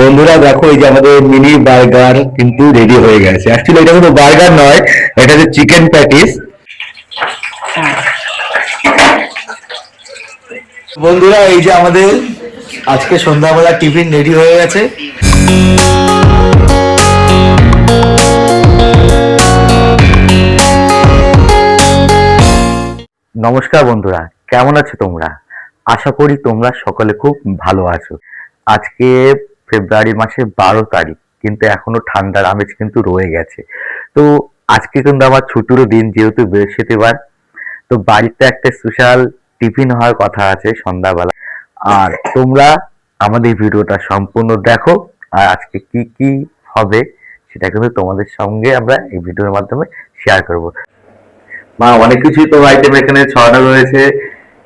বন্ধুরা, দেখো এই যে আমাদের মিনি বার্গার কিন্তু রেডি হয়ে গেছে। অ্যাকচুয়ালি এটা কিন্তু বার্গার নয়, এটা হচ্ছে চিকেন প্যাটিস বন্ধুরা, এই যে আমাদের আজকে সন্ধ্যাবেলা টিফিন রেডি হয়ে গেছে। নমস্কার বন্ধুরা, কেমন আছো তোমরা? আশা করি তোমরা সকলে খুব ভালো আছো। আজকে ফেব্রুয়ারি মাসের বারো তারিখ, কিন্তু এখনও ঠান্ডার আমেজ কিন্তু রয়ে গেছে। তো আজকে কিন্তু আমার ছুটিরও দিন যেহেতু বৃহস্পতিবার, তো বাড়িতে একটা স্পেশাল টিফিন হওয়ার কথা আছে সন্ধ্যাবেলা। আর তোমরা আমাদের ভিডিওটা সম্পূর্ণ দেখো, আর আজকে কি কি হবে সেটা কিন্তু তোমাদের সঙ্গে আমরা এই ভিডিওর মাধ্যমে শেয়ার করব। মা, অনেক কিছুই তো আইটেম এখানে ছড়ানো রয়েছে।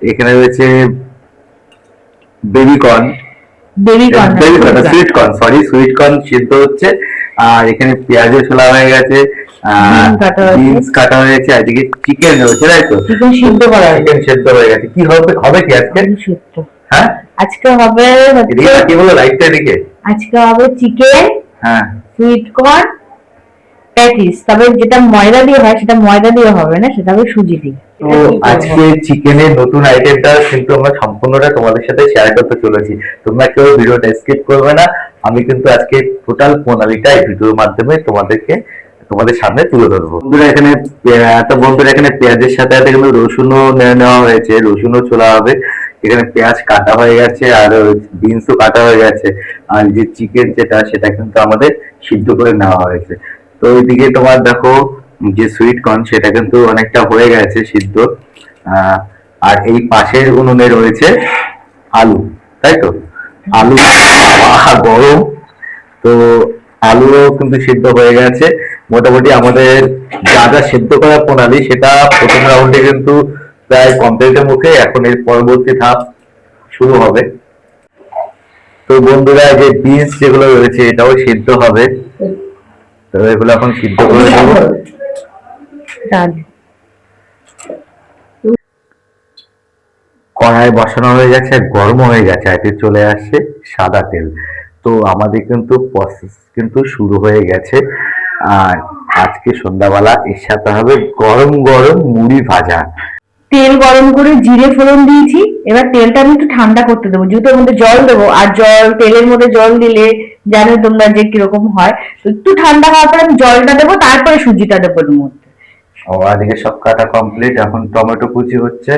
এখানে রয়েছে baby corn baby corn baby corn. Sweet corn sorry sweet corn সিদ্ধ হচ্ছে। আর এখানে ছোলা হয়ে গেছে কাটা হয়েছে। হয়ে গেছে আর এদিকে চিকেন রয়েছে তাই তো। চিকেন সিদ্ধ করা চিকেন সেদ্ধ হয়ে গেছে। কি হবে হবে কি আজকে? সিদ্ধ। হ্যাঁ? আজকে হবে কি বলো লাইটটা এদিকে। আজকে হবে চিকেন হ্যাঁ। সুইট কর্ন প্যাটিস তবে যেটা ময়দা দিয়ে হয় সেটা ময়দা দিয়ে হবে না সেটা হবে সুজি দিয়ে। তো আজকে চিকেনের নতুন আইটেমটা কিন্তু আমরা সম্পূর্ণটা তোমাদের সাথে শেয়ার করতে চলেছি। তোমরা কেউ ভিডিওটা স্কিপ করবে না। আমি কিন্তু আজকে টোটাল প্রণালীটা এই ভিডিওর মাধ্যমে তোমাদেরকে তোমাদের সামনে তুলে ধরবো। বন্ধুরা এখানে তো বন্ধুরা এখানে পেঁয়াজের সাথে সাথে কিন্তু রসুনও নেওয়া হয়েছে রসুনও ছোলা হবে। এখানে পেঁয়াজ কাটা হয়ে গেছে আর বিনসও কাটা হয়ে গেছে। আর যে চিকেন যেটা সেটা কিন্তু আমাদের সিদ্ধ করে নেওয়া হয়েছে। তো এদিকে তোমার দেখো যে সুইট কর্ন সেটা কিন্তু অনেকটা হয়ে গেছে সিদ্ধ। আহ, আর এই পাশের উনুনে রয়েছে আলু, তাই তো? আলু গরম। তো আলুও কিন্তু সিদ্ধ হয়ে গেছে। মোটামুটি আমাদের যা যা সিদ্ধ করার প্রণালী, সেটা প্রথম রাউন্ডে কিন্তু প্রায় কমপ্লিটের মুখে, এখন এর পরবর্তী ধাপ শুরু হবে। তো বন্ধুরা যে বীজ যেগুলো রয়েছে, এটাও সিদ্ধ হবে। তো এগুলো এখন সিদ্ধ করে দেবো কড়াই বসানো হয়ে গেছে আর গরম হয়ে গেছে এতে চলে আসছে সাদা তেল। তো আমাদের কিন্তু প্রসেস কিন্তু শুরু হয়ে গেছে। আর আজকে সন্ধ্যাবেলা এর সাথে হবে গরম গরম মুড়ি ভাজা। তেল গরম করে জিরে ফোড়ন দিয়েছি এবার তেলটা আমি একটু ঠান্ডা করতে দেবো যেহেতু মধ্যে জল দেবো আর জল তেলের মধ্যে জল দিলে জানো তোমরা যে কীরকম হয়। তো একটু ঠান্ডা হওয়ার পর আমি জলটা দেবো তারপরে সুজিটা দেবো এর মধ্যে। ও আদিকে সব কাটা কমপ্লিট এখন টমেটো কুচি হচ্ছে।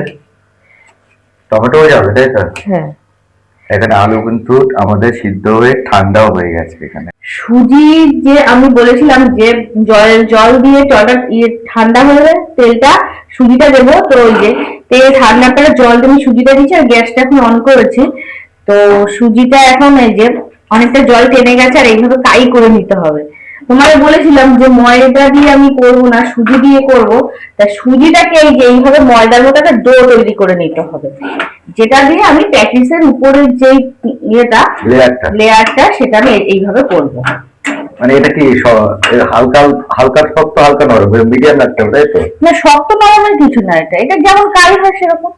টমেটো যাবে তাই তো? হ্যাঁ। এখানে আলু কিন্তু আমাদের সিদ্ধ হয়ে ঠান্ডাও হয়ে গেছে এখানে। সুজি যে আমি বলেছিলাম যে জল জল দিয়ে জলটা ইয়ে ঠান্ডা হয়ে গেলে তেলটা সুজিটা দেবো তো ওই যে তেল ঠান্ডা করে জল দিয়ে আমি সুজিটা দিচ্ছি আর গ্যাসটা এখন অন করেছি। তো সুজিটা এখন এই যে অনেকটা জল টেনে গেছে আর এইভাবে কাই করে নিতে হবে। তোমাকে বলেছিলাম যে ময়দা দিয়ে আমি করব না সুজি দিয়ে করব। তা সুজিটাকে এই যে এইভাবে ময়দার মতো একটা ডো তৈরি করে নিতে হবে। যেটা দিয়ে আমি প্যাটিসের উপরের যে ইয়েটা লেয়ারটা। লেয়ারটা সেটা আমি এই- এইভাবে করব। মানে এটা কি হালকা হালকা শক্ত হালকা নরম মিডিয়াম রাখতে হবে তাই তো? না শক্ত নরমের কিছু না এটা। এটা যেমন কাই হয় সেরকম।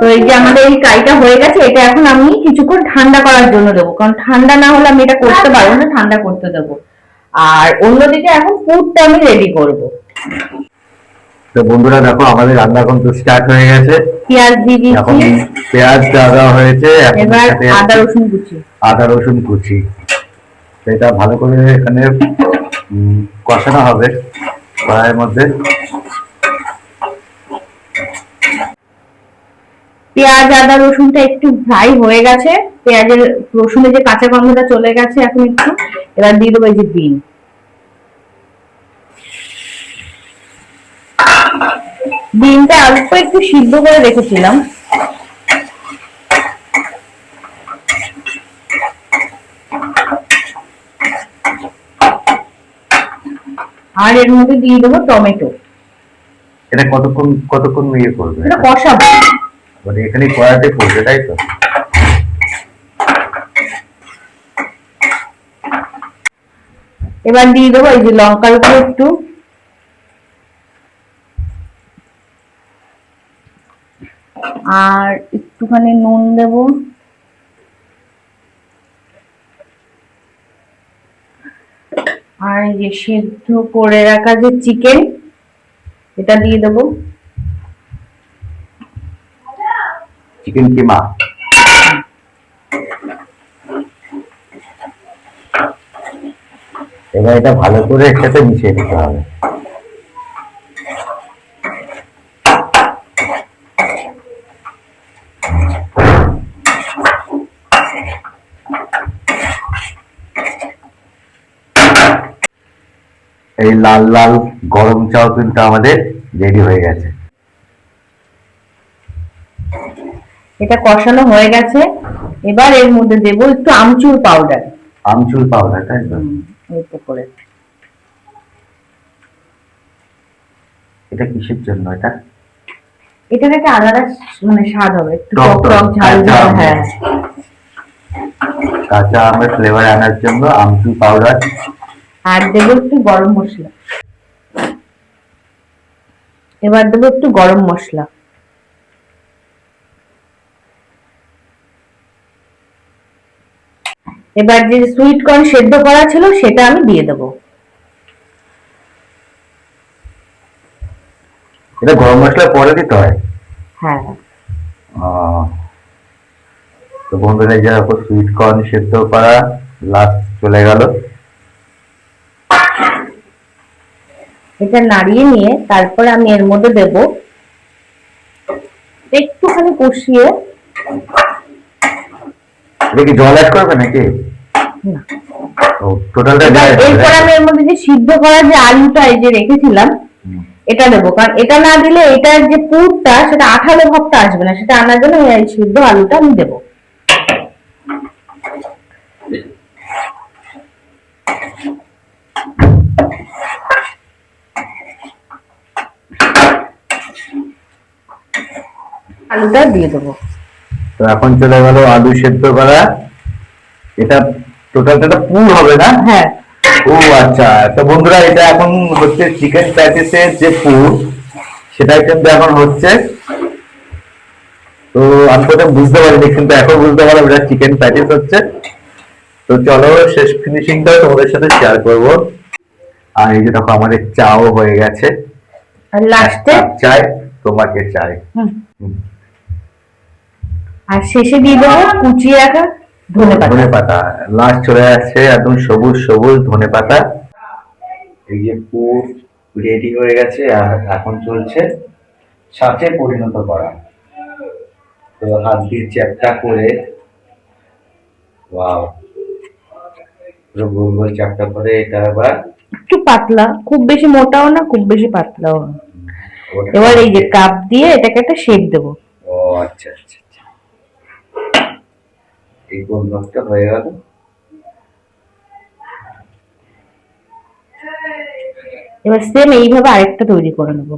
তো এই যে আমাদের এই কাইটা হয়ে গেছে এটা এখন আমি কিছুক্ষণ ঠান্ডা করার জন্য দেবো। কারণ ঠান্ডা না হলে আমি এটা করতে পারব না ঠান্ডা করতে দেবো। আর অন্যদিকে এখন পুরটা আমি রেডি করব। তো বন্ধুরা দেখো আমাদের রান্না কিন্তু স্টার্ট হয়ে গেছে। পেঁয়াজ দিয়ে এখন দিচ্ছি পেঁয়াজ দেওয়া হয়েছে এখন এবার আদা রসুন কুচি। আদা রসুন কুচি। তো এটা ভালো করে এখানে কষানো হবে কড়াইয়ের মধ্যে। পেঁয়াজ আদা রসুনটা একটু ফ্রাই হয়ে গেছে। পেঁয়াজের রসুনের যে কাঁচা গন্ধটা চলে গেছে এখন একটু এবার দিয়ে দেবো এই যে বিন। বিনটা অল্প একটু সিদ্ধ করে রেখেছিলাম। আর এর মধ্যে দিয়ে দেবো টমেটো। এটা কতক্ষণ কতক্ষণ ইয়ে করবে? এটা কষাবো। মানে এখানে কয়াতে পড়বে, তাই তো? এবার দিয়ে দেবো এই যে লঙ্কার উপর একটু। আর একটুখানি নুন দেব। আর এই যে সেদ্ধ করে রাখা যে চিকেন, এটা দিয়ে দেবো। চিকেন কিমা এবার এটা ভালো করে একসাথে মিশিয়ে নিতে হবে। এই লাল লাল গরম চাও কিন্তু আমাদের রেডি হয়ে গেছে। এটা কষানো হয়ে গেছে। এবার এর মধ্যে দেবো একটু আমচুর পাউডার আমচুর পাউডার তাই তো? করে। এটা কিসের জন্য এটা? এটার একটা আলাদা মানে স্বাদ হবে। একটু টক টক টক টক, ঝাল ঝাল হ্যাঁ। কাঁচা আমের ফ্লেভার আনার জন্য আমচুর পাউডার আর দেবো একটু গরম মশলা। এবার দেবো একটু গরম মশলা। এবার যে সুইট কর্ন সেদ্ধ করা ছিল সেটা আমি দিয়ে দেবো। এটা গরম মশলা পরে দিতে হয়? হ্যাঁ। তো বন্ধুরা এই যে দেখো সুইট কর্ন সেদ্ধ করা লাস্ট চলে গেল। এটা নাড়িয়ে নিয়ে তারপরে আমি এর মধ্যে দেব। একটুখানি কষিয়ে এটা কি জল অ্যাড করবে নাকি? টোটালটা এরপর আমি এর মধ্যে যে সিদ্ধ করা যে আলুটা এই যে রেখেছিলাম এটা দেবো। কারণ এটা না দিলে এটার যে পুরটা সেটা আঠালো ভাবটা আসবে না। সেটা আনার জন্য এই সিদ্ধ আলুটা আমি দেবো। আলুটা দিয়ে দেবো। তো এখন চলে গেল আলু সেদ্ধ করা। এটা টোটালটা পুর হবে না? হ্যাঁ। ও আচ্ছা তো বন্ধুরা এটা এখন হচ্ছে চিকেন প্যাটিসের যে পুর সেটাই কিন্তু এখন হচ্ছে। তো আমি প্রথমে বুঝতে পারিনি কিন্তু এখন বুঝতে পারলাম এটা চিকেন প্যাটিস হচ্ছে। তো চলো শেষ ফিনিশিংটাও তোমাদের সাথে শেয়ার করব। আর এই যে দেখো আমাদের চাও হয়ে গেছে। আর লাস্টে চাই তোমাকে চাই। হুম। আর শেষে দিয়ে দেবো কুচিয়ে রাখা ধনে পাতা। ধনে পাতা। লাস্ট চলে আসছে একদম সবুজ সবুজ ধনে পাতা। এই যে পুর রেডি হয়ে গেছে আর এখন চলছে সাথে পরিণত করা। তো হাত দিয়ে চ্যাপটা করে। ওয়াও পুরো গোল গোল চ্যাপটা করে এটা আবার। একটু পাতলা খুব বেশি মোটাও না খুব বেশি পাতলাও না। এবার এই যে কাপ দিয়ে এটাকে একটা শেপ দেবো। ও আচ্ছা আচ্ছা। এই গোল হয়ে গেল। এবার সেম এইভাবে আরেকটা তৈরি করে নেব।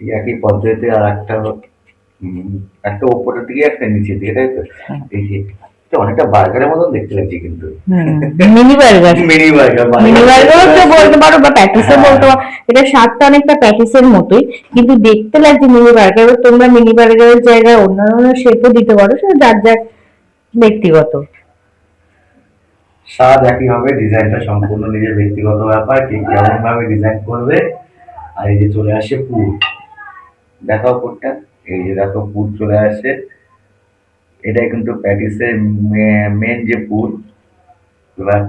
একই পদ্ধতিতে আর একটা উম, একটা ওপরের দিকে একটা নিচের দিকে তাই তো? এই যে অনেকটা বার্গারের মতন দেখতে লাগছে কিন্তু। Mini burger. Mini burger mini বার্গারও তো বলতে পারো বা প্যাটিসও হ্যাঁ। বলতে পারো। এটা স্বাদটা অনেকটা প্যাটিসের মতোই কিন্তু দেখতে লাগছে মিনি বার্গার তোমরা মিনি বার্গারের জায়গায় অন্যান্য শেপও দিতে পারো সেটা যার যার ব্যক্তিগত। স্বাদ একই হবে ডিজাইনটা সম্পূর্ণ নিজের ব্যক্তিগত ব্যাপার ঠিক কেমন ভাবে ডিজাইন করবে। আর এই যে চলে আসে পুর। দেখাও পুরটা। এই যে দেখো পুর চলে আসে। এটাই কিন্তু প্যাটিসের মেন যে পুর এবার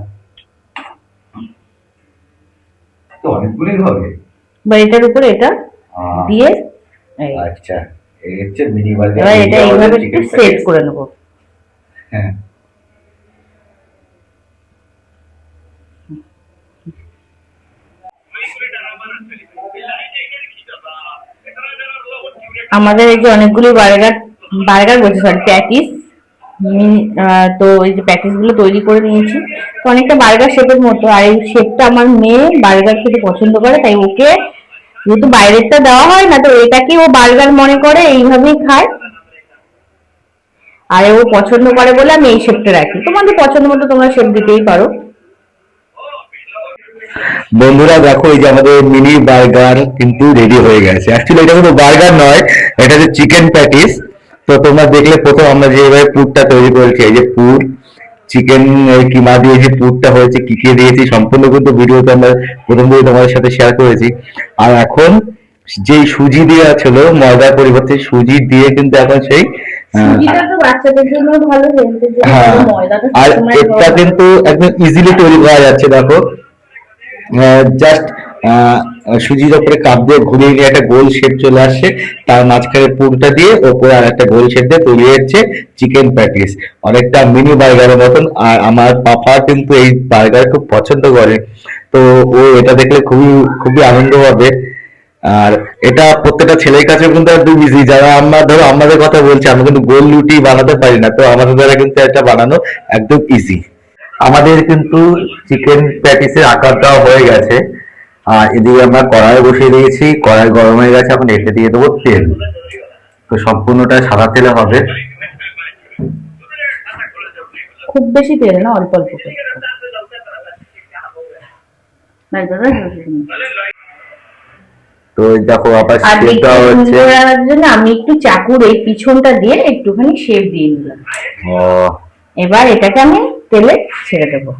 তো অনেকগুলি হবে। বা এটার উপরে এটা দিয়ে আচ্ছা এই হচ্ছে এবার এটা এইভাবে একটু সেট করে নেব। হ্যাঁ। আমাদের এই যে অনেকগুলি বার্গার বার্গার বলছি সরি প্যাটিস। তো এই যে প্যাটিসগুলো তৈরি করে নিয়েছি। তো অনেকটা বার্গার শেপের মতো, আর এই শেপটা আমার মেয়ে বার্গার খেতে পছন্দ করে, তাই ওকে যেহেতু বাইরেরটা দেওয়া হয় না, তো এটাকে ও বার্গার মনে করে, এইভাবেই খায়। আর ও পছন্দ করে বলে আমি এই শেপটা রাখি। তোমাদের পছন্দ মতো তোমরা শেপ দিতেই পারো। বন্ধুরা, দেখো এই যে আমাদের মিনি বার্গার কিন্তু রেডি হয়ে গেছে। অ্যাকচুয়ালি এটা কিন্তু বার্গার নয়, এটা হচ্ছে চিকেন প্যাটিস তো তোমরা দেখলে প্রথম আমরা যেভাবে পুরটা তৈরি করেছি এই যে পুর চিকেন কিমা দিয়ে যে পুরটা হয়েছে কি কি দিয়েছি সম্পূর্ণ কিন্তু ভিডিওতে আমরা প্রথম দিকে তোমাদের সাথে শেয়ার করেছি। আর এখন যেই সুজি দেওয়া ছিল ময়দার পরিবর্তে সুজি দিয়ে কিন্তু এখন সেই হ্যাঁ আর এটা কিন্তু একদম ইজিলি তৈরি করা যাচ্ছে দেখো। জাস্ট সুজির ওপরে কাপ দিয়ে ঘুরিয়ে নিয়ে একটা গোল শেপ চলে আসছে তার মাঝখানে পুরটা দিয়ে ওপরে আর একটা গোল শেপ দিয়ে তৈরি হচ্ছে চিকেন প্যাটিস। অনেকটা মিনি বার্গারের মতন। আর আমার পাপা কিন্তু এই বার্গার খুব পছন্দ করে। তো ও এটা দেখলে খুবই খুবই আনন্দ হবে আর এটা প্রত্যেকটা ছেলের কাছে কিন্তু একদম ইজি যারা আমরা, ধরো আমাদের কথা বলছি, আমরা কিন্তু গোল রুটি বানাতে পারি না। তো আমাদের দ্বারা কিন্তু এটা বানানো একদম ইজি আমাদের কিন্তু চিকেন প্যাটিসের আকার দেওয়া হয়ে গেছে। আর এদিকে আমরা কড়াই বসিয়ে দিয়েছি কড়াই গরম হয়ে গেছে এখন এতে দিয়ে দেবো তেল। তো সম্পূর্ণটা সাদা তেলে হবে। খুব বেশি তেল না অল্প অল্প। তো দেখো আবার আর শেপ একটু দেওয়া হচ্ছে। জন্য আমি একটু চাকুর এই পিছনটা দিয়ে একটুখানি শেপ দিয়ে নিলাম। ও, এবার এটাকে আমি তেলে ছেড়ে দেবো।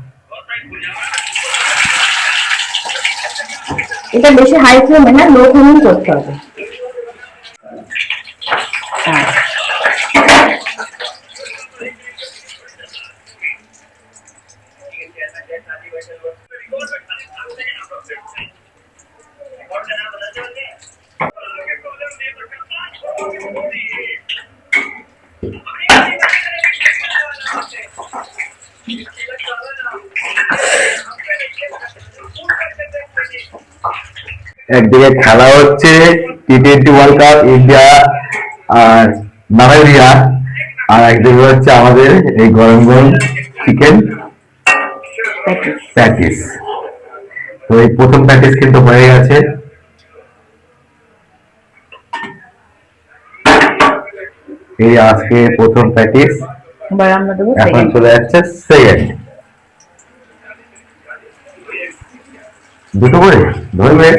এটা বেশি হাই ফ্লেমে না লো ফ্লেমে করতে হবে হ্যাঁ। একদিকে খেলা হচ্ছে T twenty world cup India আর নাইজেরিয়া আর একদিকে হচ্ছে আমাদের এই গরম গরম চিকেন প্যাটিস। তো এই প্রথম প্যাটিস কিন্তু হয়ে গেছে। এই আজকে প্রথম দেবো এখন চলে যাচ্ছে সেকেন্ড দুটো করে? ধরবে?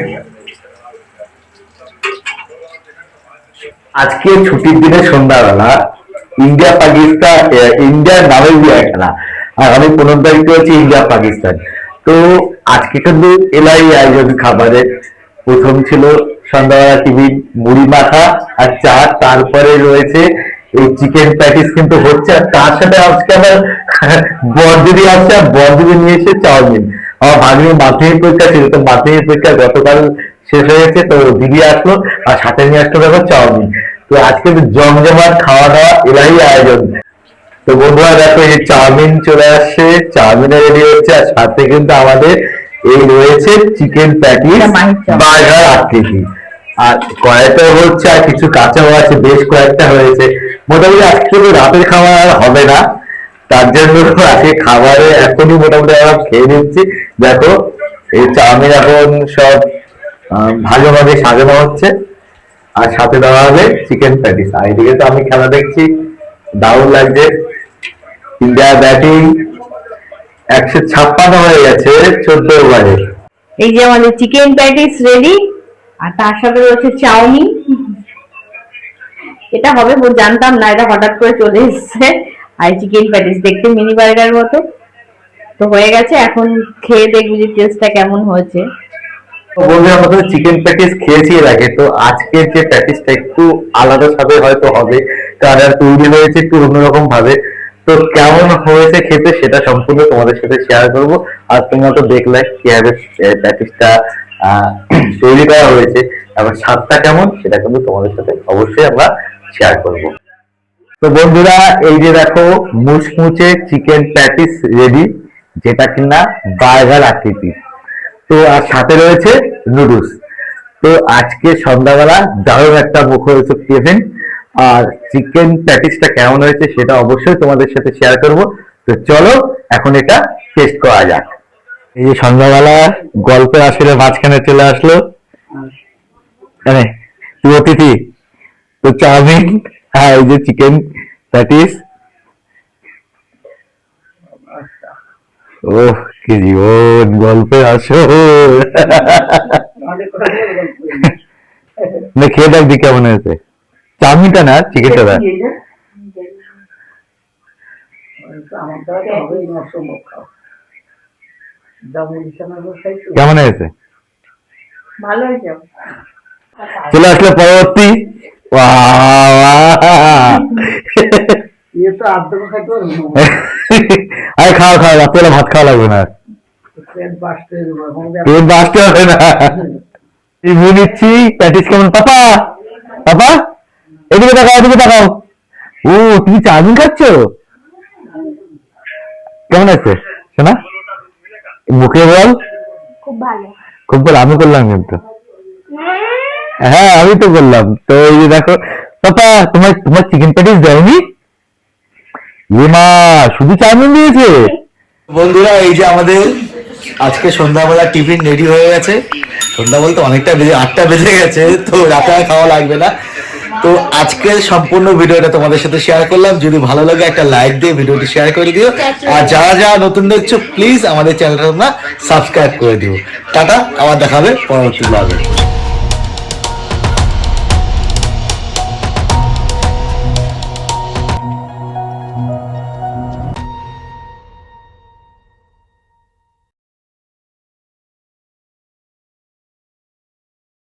আজকে ছুটির দিনে সন্ধ্যাবেলা ইন্ডিয়া, পাকিস্তান ইন্ডিয়া নামিবিয়া খেলা আর আমি পনেরো তারিখে হচ্ছে ইন্ডিয়া, পাকিস্তান। তো আজকে কিন্তু এলাই আয়োজন খাবারের প্রথম ছিল সন্ধ্যাবেলা টিভি মুড়ি মাখা আর চা, তারপরে রয়েছে এই চিকেন প্যাটিস কিন্তু হচ্ছে, আর তার সাথে আজকে আমার বরদিদি আসছে, আর বরদিদি নিয়েছে চাউমিন। আমার ভাগ্নির মাধ্যমিক পরীক্ষা ছিল তো মাধ্যমিক পরীক্ষা, গতকাল শেষ হয়ে গেছে তো দিদি আসলো আর সাথে নিয়ে আসলো দেখো চাউমিন। তো আজকে তো জমজমাট খাওয়া দাওয়া এলাহি আয়োজন। তো বন্ধুরা দেখো এই চাউমিন চলে আসছে চাউমিনে রেডি হচ্ছে আর সাথে কিন্তু আমাদের এই রয়েছে চিকেন প্যাটিস চাউমিন। বার্গার আকৃতি আর কয়েকটা হচ্ছে আর কিছু কাঁচাও আছে বেশ কয়েকটা হয়েছে। মোটামুটি আজকে তো রাতের খাবার আর হবে না। তার জন্য আজকে খাবারে এখনই মোটামুটি আমরা খেয়ে নিচ্ছি। দেখো এই চাউমিন এখন সব ভালোভাবে সাজানো হচ্ছে। আর সাথে দেওয়া হবে চিকেন প্যাটিস আর এদিকে তো আমি খেলা দেখছি, দারুণ লাগছে। ইন্ডিয়া ব্যাটিং একশো ছাপ্পান্ন হয়ে গেছে, চোদ্দ ওভারে এই যে আমাদের চিকেন প্যাটিস রেডি আর তার সাথে রয়েছে চাউমিন। এটা হবে জানতাম না, এটা হঠাৎ করে চলে এসছে। আর চিকেন প্যাটিস দেখতে মিনি বার্গার মতো। তো হয়ে গেছে, এখন খেয়ে দেখবি যে টেস্টটা কেমন হয়েছে। বন্ধু আমাদের চিকেন প্যাটিস খেয়েছি এর আগে তো আজকের যে প্যাটিসটা একটু আলাদা ভাবে হয়তো হবে কারণ আর তৈরি হয়েছে একটু অন্যরকম ভাবে। তো কেমন হয়েছে খেতে সেটা সম্পূর্ণ তোমাদের সাথে শেয়ার করব। আর তোমরা তো দেখলে কীভাবে প্যাটিসটা তৈরি করা হয়েছে এবার স্বাদটা কেমন সেটা কিন্তু তোমাদের সাথে অবশ্যই আমরা শেয়ার করব। তো বন্ধুরা এই যে দেখো মুচমুচে চিকেন প্যাটিস রেডি যেটা কিনা বার্গার আকৃতি তো আর সাথে রয়েছে নুডলস। তো আজকে সন্ধ্যাবেলা দারুণ একটা মুখরোচক টিফিন। আর চিকেন প্যাটিসটা কেমন হয়েছে সেটা অবশ্যই তোমাদের সাথে শেয়ার করব। তো চলো, এখন এটা টেস্ট করা যাক। এই যে সন্ধ্যাবেলা গল্পের আসলে মাঝখানে চলে আসলো। মানে তুই অতিথি। তো চাউমিন হ্যাঁ এই যে চিকেন প্যাটিস। ও কি জীবন গল্পে আসো। না খেয়ে দেখবি কেমন হয়েছে চাউমিনটা না চিকেনটা না? কেমন হয়েছে হয়েছে চলে আসলে পরবর্তী বাহ! আরে খাও খাও রাত্রে ভাত খাওয়া লাগবে না। পেট বাঁচতে হবে না। রিভিউ নিচ্ছি প্র্যাকটিস কেমন? পাপা পাপা এদিকে তাকাও এদিকে তাকাও। ও তুমি চাউমিন খাচ্ছ? কেমন আছে শোনা মুখে বল। খুব ভালো। খুব বল আমি করলাম কিন্তু। হ্যাঁ আমি তো বললাম তো এই দেখো পাপা তোমার তোমার চিকেন প্যাটিস দেয়নি মা, শুধু চাউমিন দিয়েছে? বন্ধুরা, এই যে আমাদের আজকে সন্ধ্যাবেলা টিফিন রেডি হয়ে গেছে। সন্ধ্যা বলতে অনেকটা বেজে, আটটা বেজে গেছে, তো রাতে আর খাওয়া লাগবে না। তো আজকের সম্পূর্ণ ভিডিওটা তোমাদের সাথে শেয়ার করলাম। যদি ভালো লাগে একটা লাইক দিয়ে ভিডিওটি শেয়ার করে দিও। আর যারা যারা নতুন দেখছ প্লিজ আমাদের চ্যানেলটা সাবস্ক্রাইব করে দিও। টাটা, আবার দেখাবে পরবর্তী ব্লগে